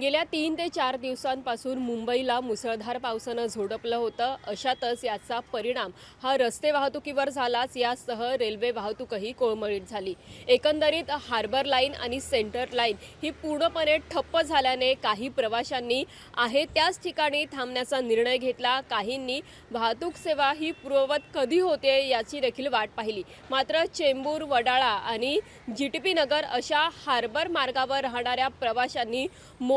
गेल्या तीन ते चार दिवसांपासून मुंबईला मुसळधार पावसानं झोडपलं होतं. अशातच याचा परिणाम हा रस्ते वाहतुकीवर झालाच. यासह रेल्वे वाहतूकही कोळमळीत झाली. एकंदरीत हार्बर लाईन आणि सेंटर लाईन ही पूर्णपणे ठप्प झाल्याने काही प्रवाशांनी आहे त्याच ठिकाणी थांबण्याचा निर्णय घेतला. काहींनी वाहतूक सेवा ही पूर्ववत कधी होते याची देखील वाट पाहिली. मात्र चेंबूर वडाळा आणि जी टी पी नगर अशा हार्बर मार्गावर राहणाऱ्या प्रवाशांनी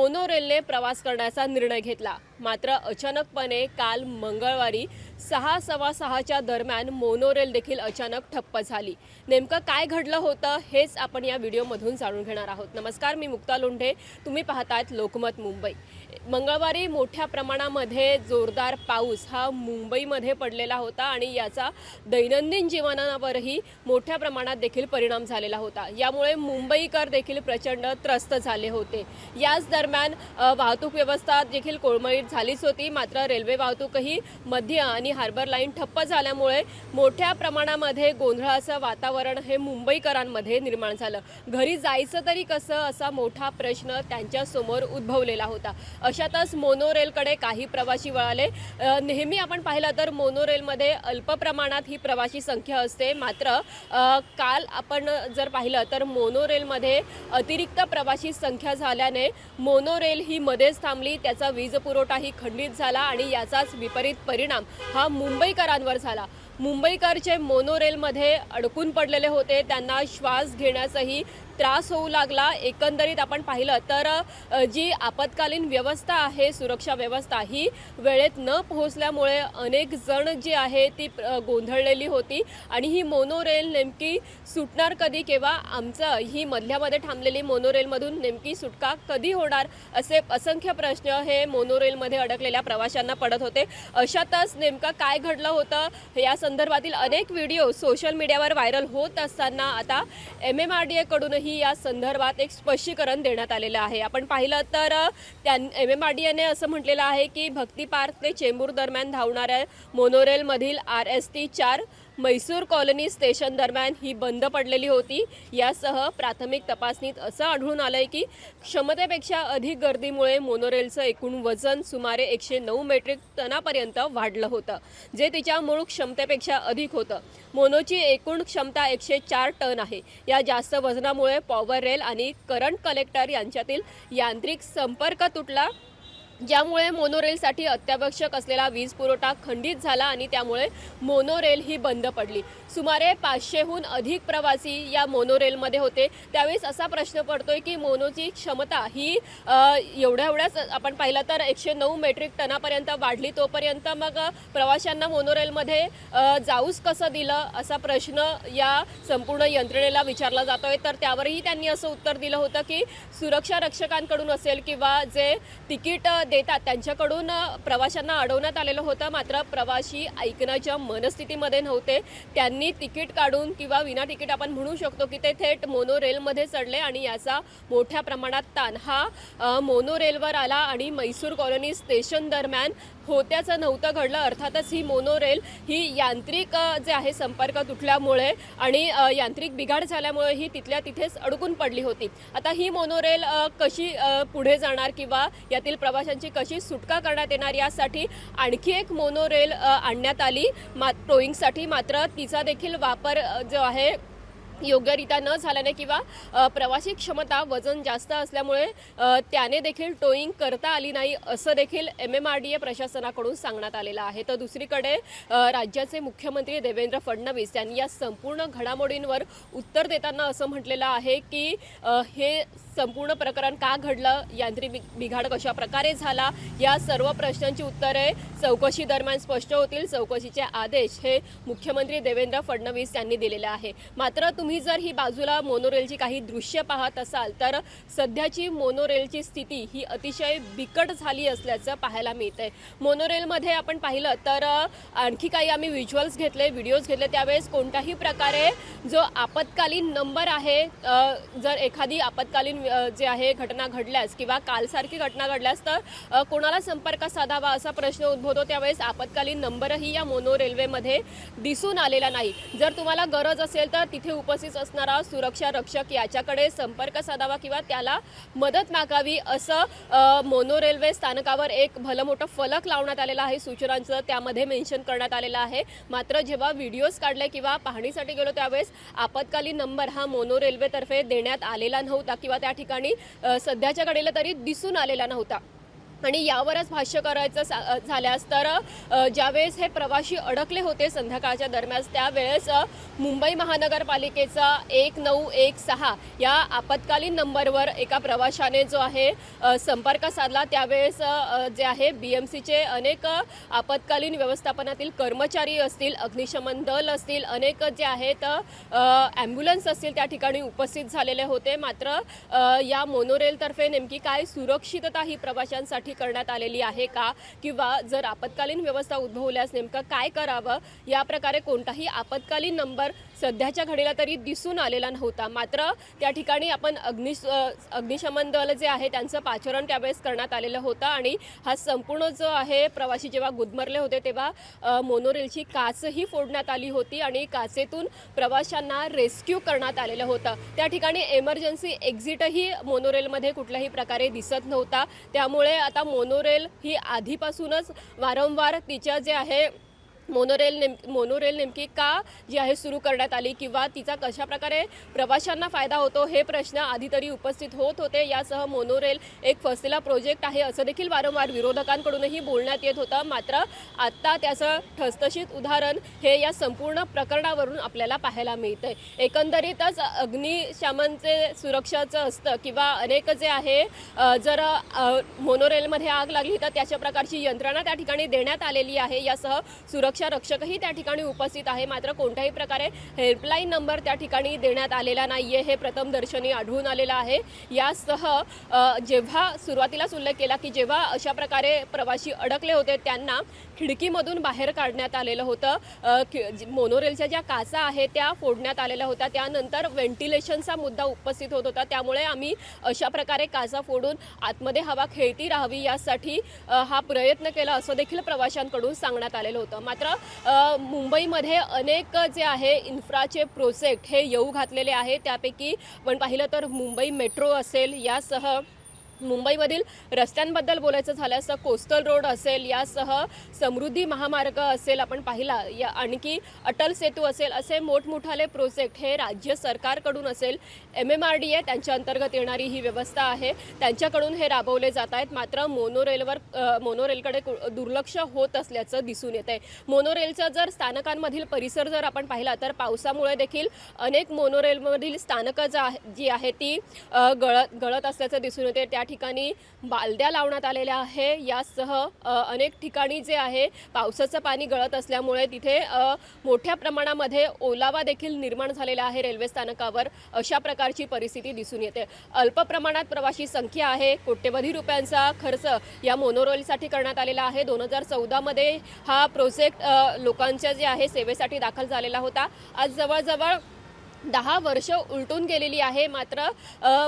मोनोरेलने प्रवास करण्याचा निर्णय घेतला. मात्र अचानकपणे काल मंगळवारी सहा सव्वा सहाच्या दरम्यान मोनोरेल देखील अचानक ठप्प झाली. नेमकं काय घडलं होतं हेच आपण या व्हिडिओमधून जाणून घेणार आहोत. नमस्कार मी मुक्ता लोंढे. तुम्ही पाहतायत लोकमत मुंबई. मंगळवारी मोठ्या प्रमाणामध्ये जोरदार पाऊस हा मुंबईमध्ये पडलेला होता आणि याचा दैनंदिन जीवनावरही मोठ्या प्रमाणात देखील परिणाम झालेला होता. यामुळे मुंबईकर देखील प्रचंड त्रस्त झाले होते. याच दरम्यान वाहतूक व्यवस्था देखील कोळमळीत झालीच होती. मात्र रेल्वे वाहतूकही मध्य आणि हार्बर लाईन ठप्प झाल्यामुळे मोठ्या प्रमाणामध्ये गोंधळाचं वातावरण हे मुंबईकरांमध्ये निर्माण झालं. घरी जायचं तरी कसं असा मोठा प्रश्न त्यांच्यासमोर उद्भवलेला होता. अशातच मोनोरेलकडे काही प्रवासी वळाले. नेहमी आपण पाहिलं तर मोनोरेलमध्ये अल्प प्रमाणात ही प्रवासी संख्या असते. मात्र काल आपण जर पाहिलं तर मोनोरेलमध्ये अतिरिक्त प्रवासी संख्या झाल्याने मोनोरेल ही मध्येच थांबली. त्याचा वीज पुरवठा काही खंडित झाला आणि याचाच विपरीत परिणाम हा मुंबईकरांवर झाला. मुंबईकरचे मोनोरेलमध्ये अडकून पडलेले होते. त्यांना श्वास घेण्यासही त्रास होऊ लागला एकंदरीत आपण पाहिलं तर जी आपत्कालीन व्यवस्था आहे सुरक्षा व्यवस्था ही वेळेत न पोहोचल्यामुळे अनेक जण जी आहे ती गोंधळलेली होती. आणि ही मोनोरेल नेमकी सुटणार कधी किंवा आमचं ही मधल्यामध्ये थांबलेली मोनोरेलमधून नेमकी सुटका कधी होणार असे असंख्य प्रश्न हे मोनोरेलमध्ये अडकलेल्या प्रवाशांना पडत होते. अशातच नेमकं काय घडलं होतं या संदर्भातील अनेक व्हिडिओ सोशल मीडियावर व्हायरल होत असताना आता एम एम आर डी एकडूनही या संदर्भात एक स्पष्टीकरण देण्यात आलेलं आहे. आपण पाहिलं तर त्यां एम. एम. आर डी एने असं म्हटलेलं आहे की भक्ती पार्क ते चेंबूर दरम्यान धावणाऱ्या मोनोरेलमधील आर एस टी चार मैसूर कॉलनी स्टेशन दरम्यान ही बंद पडलेली होती. यासह प्राथमिक तपासणीत असं आढळून आलंय की क्षमतेपेक्षा अधिक गर्दीमुळे मोनोरेलचं एकूण वजन सुमारे एकशे नऊ मेट्रिक टनापर्यंत वाढलं होतं जे तिच्या मूळ क्षमतेपेक्षा अधिक होतं. मोनोची एकूण क्षमता एकशे चार टन आहे. या जास्त वजनामुळे पॉवर रेल आणि करंट कलेक्टर यांच्यातील यांत्रिक संपर्क तुटला. ज्यामुळे मोनोरेलसाठी अत्यावश्यक असलेला वीज पुरवठा खंडित झाला आणि त्यामुळे मोनोरेल ही बंद पडली. सुमारे पाचशेहून अधिक प्रवासी या मोनोरेलमध्ये होते. त्यावेळेस असा प्रश्न पडतोय की मोनोची क्षमता ही एवढ्या एवढ्याच आपण पाहिलं तर एकशे नऊ मेट्रिक टनापर्यंत वाढली. तोपर्यंत मग प्रवाशांना मोनोरेलमध्ये जाऊच कसं दिलं? असा प्रश्न या संपूर्ण यंत्रणेला विचारला जातोय. तर त्यावरही त्यांनी असं उत्तर दिलं होतं की सुरक्षा रक्षकांकडून असेल किंवा जे तिकीट देतात. त्यांच्याकडून प्रवाशांना अडवण्यात आलेलं होतं. मात्र प्रवासी ऐकण्याच्या मनस्थितीमध्ये नव्हते. त्यांनी तिकीट काढून किंवा विना तिकीट आपण म्हणू शकतो की ते थेट मोनोरेलमध्ये चढले आणि याचा मोठ्या प्रमाणात ताण हा मोनो मोनोरेलवर आला आणि मैसूर कॉलनी स्टेशन दरम्यान होत्याचं नव्हतं घडलं. अर्थातच ही मोनोरेल ही यांत्रिक जे आहे संपर्क तुटल्यामुळे आणि यांत्रिक बिघाड झाल्यामुळे ही तिथल्या तिथेच अडकून पडली होती. आता ही मोनोरेल कशी पुढे जाणार किंवा यातील प्रवाशांची कशी सुटका करण्यात येणार यासाठी आणखी एक मोनोरेल आणण्यात आली. मा टोईंगसाठी मात्र तिचा देखील वापर जो आहे योग्यरित्या न झाल्याने किंवा प्रवासी क्षमता वजन जास्त असल्यामुळे त्याने देखील टोईंग करता आली नाही असं देखील M M R D A प्रशासनाकडून सांगण्यात आलेलं आहे. तर दुसरीकडे राज्याचे मुख्यमंत्री देवेंद्र फडणवीस यांनी या संपूर्ण घडामोडींवर उत्तर देताना असं म्हटलेलं आहे की हे संपूर्ण प्रकरण का घडलं यांत्रिक बिघाड कशा प्रकारे झाला या सर्व प्रश्नांची उत्तरे चौकशी दरम्यान स्पष्ट होतील. चौकशीचे आदेश हे मुख्यमंत्री देवेंद्र फडणवीस यांनी दिलेले आहे. मात्र तुम्ही जर ही बाजूला मोनोरेलची काही दृश्य पाहत असाल तर सध्याची मोनोरेलची स्थिती ही अतिशय बिकट झाली असल्याचं पाहायला मिळतंय. मोनोरेलमध्ये आपण पाहिलं तर आणखी काही आम्ही व्हिज्युअल्स घेतले व्हिडिओज घेतले. त्यावेळेस कोणत्याही प्रकारे जो आपत्कालीन नंबर आहे जर एखादी आपत्कालीन जे आहे घटना घडल्यास किंवा कालसारखी घटना घडल्यास तर कोणाला संपर्क साधावा असा प्रश्न उद्भवतो. त्यावेळेस आपत्कालीन नंबरही या मोनो रेल्वेमध्ये दिसून आलेला नाही. जर तुम्हाला गरज असेल तर तिथे उपस्थित उपस्थित असणारा सुरक्षा रक्षक याच्याकडे संपर्क साधावा किंवा त्याला मदत मागावी असं मोनो रेल्वे स्थानकावर एक भलं मोठं फलक लावण्यात आलेलं आहे. सूचनांचं त्यामध्ये मेन्शन करण्यात आलेलं आहे. मात्र जेव्हा व्हिडिओज काढले किंवा पाहणीसाठी गेलो त्यावेळेस आपत्कालीन नंबर हा मोनो रेल्वेतर्फे देण्यात आलेला नव्हता किंवा त्या ठिकाणी सध्याच्या घडीला तरी दिसून आलेला नव्हता. आणि यावरच भाष्य करायचं सा- झाल्यास तर ज्यावेळेस हे प्रवाशी अडकले होते संध्याकाळच्या दरम्यान त्यावेळेस मुंबई महानगरपालिकेचा एक नऊ एक सहा या आपत्कालीन नंबरवर एका प्रवाशाने जो आहे संपर्क साधला. त्यावेळेस जे आहे बी एम सीचे अनेक आपत्कालीन व्यवस्थापनातील कर्मचारी असतील अग्निशमन दल असतील अनेक जे आहेत ॲम्ब्युलन्स असतील त्या ठिकाणी उपस्थित झालेले होते. मात्र या मोनोरेलतर्फे नेमकी काय सुरक्षितता ही प्रवाशांसाठी करण्यात आलेली आहे का? किंवा जर आपत्कालीन व्यवस्था उद्भवल्यास नेमकं काय करावं? या प्रकारे कोणताही आपत्कालीन नंबर सध्याच्या घडीला तरी दिसून आलेला नव्हता. मात्र त्या ठिकाणी आपण अग्निश अग्निशमन दल जे आहे त्यांचं पाचरण त्यावेळेस करण्यात आलेलं होतं आणि हा संपूर्ण जो आहे प्रवासी जेव्हा गुदमरले होते तेव्हा मोनोरेलची काचही फोडण्यात आली होती आणि काचेतून प्रवाशांना रेस्क्यू करण्यात आलेलं होतं. त्या ठिकाणी एमर्जन्सी एक्झिटही मोनोरेलमध्ये कुठल्याही प्रकारे दिसत नव्हता. त्यामुळे आता मोनोरेल ही आधीपासूनच वारंवार तिच्या जे आहे मोनोरेल नेम मोनोरेल नेमकी का जी आहे सुरू करण्यात आली किंवा तिचा कशा प्रकारे प्रवाशांना फायदा होतो हे प्रश्न आधी तरी उपस्थित होत होते. यासह मोनोरेल एक फसलेला प्रोजेक्ट आहे असं देखील वारंवार विरोधकांकडूनही बोलण्यात येत होतं. मात्र आत्ता त्याचं ठसठशीत उदाहरण हे या संपूर्ण प्रकरणावरून आपल्याला पाहायला मिळतंय. एकंदरीतच अग्निशमनचे सुरक्षाचं असतं किंवा अनेक जे आहे जर मोनोरेलमध्ये आग लागली तर त्याच्या प्रकारची यंत्रणा त्या ठिकाणी देण्यात आलेली आहे. यासह सुरक्षा रक्षकही त्या ठिकाणी उपस्थित आहे. मात्र कोणत्याही प्रकारे हेल्पलाईन नंबर त्या ठिकाणी देण्यात आलेला नाही आहे हे प्रथम दर्शनी आढळून आलेलं आहे. यासह जेव्हा सुरुवातीलाच उल्लेख केला की जेव्हा अशा प्रकारे प्रवासी अडकले होते त्यांना खिडकीमधून बाहेर काढण्यात आलेलं होतं. मोनोरेलच्या ज्या काचा आहेत त्या फोडण्यात आलेल्या होत्या. त्यानंतर व्हेंटिलेशनचा मुद्दा उपस्थित होत होता. त्यामुळे आम्ही अशा प्रकारे काचा फोडून आतमध्ये हवा खेळती राहावी यासाठी हा प्रयत्न केला असं देखील प्रवाशांकडून सांगण्यात आलेलं होतं. मात्र अ, मुंबईमध्ये अनेक जे आहे इन्फ्राचे प्रोजेक्ट हे येऊ घातलेले आहे. त्यापैकी पण पाहिलं तर मुंबई मेट्रो असेल यासह मुंबईमधील रस्त्यांबद्दल बोलायचं झाल्यास तर कोस्टल रोड असेल यासह समृद्धी महामार्ग असेल आपण पाहिला. या आणखी अटल सेतू असेल असे मोठमोठाले प्रोजेक्ट हे राज्य सरकारकडून असेल. M M R D A त्यांच्या अंतर्गत येणारी ही व्यवस्था आहे. त्यांच्याकडून हे राबवले जात आहेत. मात्र मोनोरेलवर मोनोरेलकडे दुर्लक्ष होत असल्याचं दिसून येत आहे मोनोरेलचं जर स्थानकांमधील परिसर जर आपण पाहिला तर पावसामुळे देखील अनेक मोनोरेलमधील स्थानकं जी आहे ती गळत गळत असल्याचं दिसून येते त्या ठिकाणी बालद्या लावण्यात आलेल्या आहे. यासह अनेक ठिकाणी जे आहे पावसाचं पाणी गळत असल्यामुळे तिथे मोठ्या प्रमाणामध्ये ओलावा देखील निर्माण झालेला आहे रेल्वे स्थानकावर. अशा प्रकारची परिस्थिती दिसून येते. अल्प प्रमाणात प्रवाशी संख्या आहे. कोट्यवधी रुपयांचा खर्च या मोनोरेलसाठी करण्यात आलेला आहे. दोन हजार चौदामध्ये हा प्रोजेक्ट लोकांच्या जे आहे सेवेसाठी दाखल झालेला होता. आज जवळजवळ दहा वर्ष उलटून गेलेली आहे. मात्र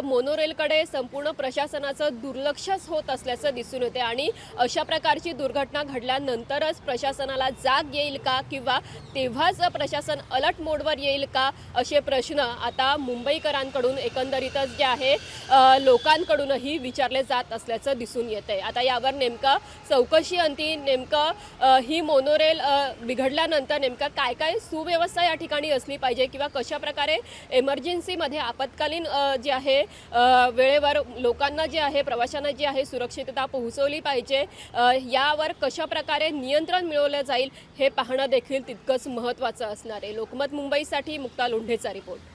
मोनोरेलकडे संपूर्ण प्रशासनाचं दुर्लक्षच होत असल्याचं दिसून येते आणि अशा प्रकारची दुर्घटना घडल्यानंतरच प्रशासनाला जाग येईल का किंवा तेव्हाच प्रशासन अलर्ट मोडवर येईल का असे प्रश्न आता मुंबईकरांकडून एकंदरीतच जे आहे लोकांकडूनही विचारले जात असल्याचं दिसून येते. आता यावर नेमकं चौकशी अंती नेमकं ही मोनोरेल बिघडल्यानंतर नेमकं काय काय सुव्यवस्था या ठिकाणी असली पाहिजे किंवा कशा प्रकार एमर्जन्सीमध्ये आपत्कालीन जे आहे वेळेवर लोकांना जे आहे प्रवाशांना जी आहे सुरक्षितता पोहोचवली पाहिजे. यावर कशा प्रकारे नियंत्रण मिळवलं जाईल हे पाहणं देखील तितकंच महत्त्वाचं असणार आहे. लोकमत मुंबईसाठी मुक्ता लोंढेचा रिपोर्ट.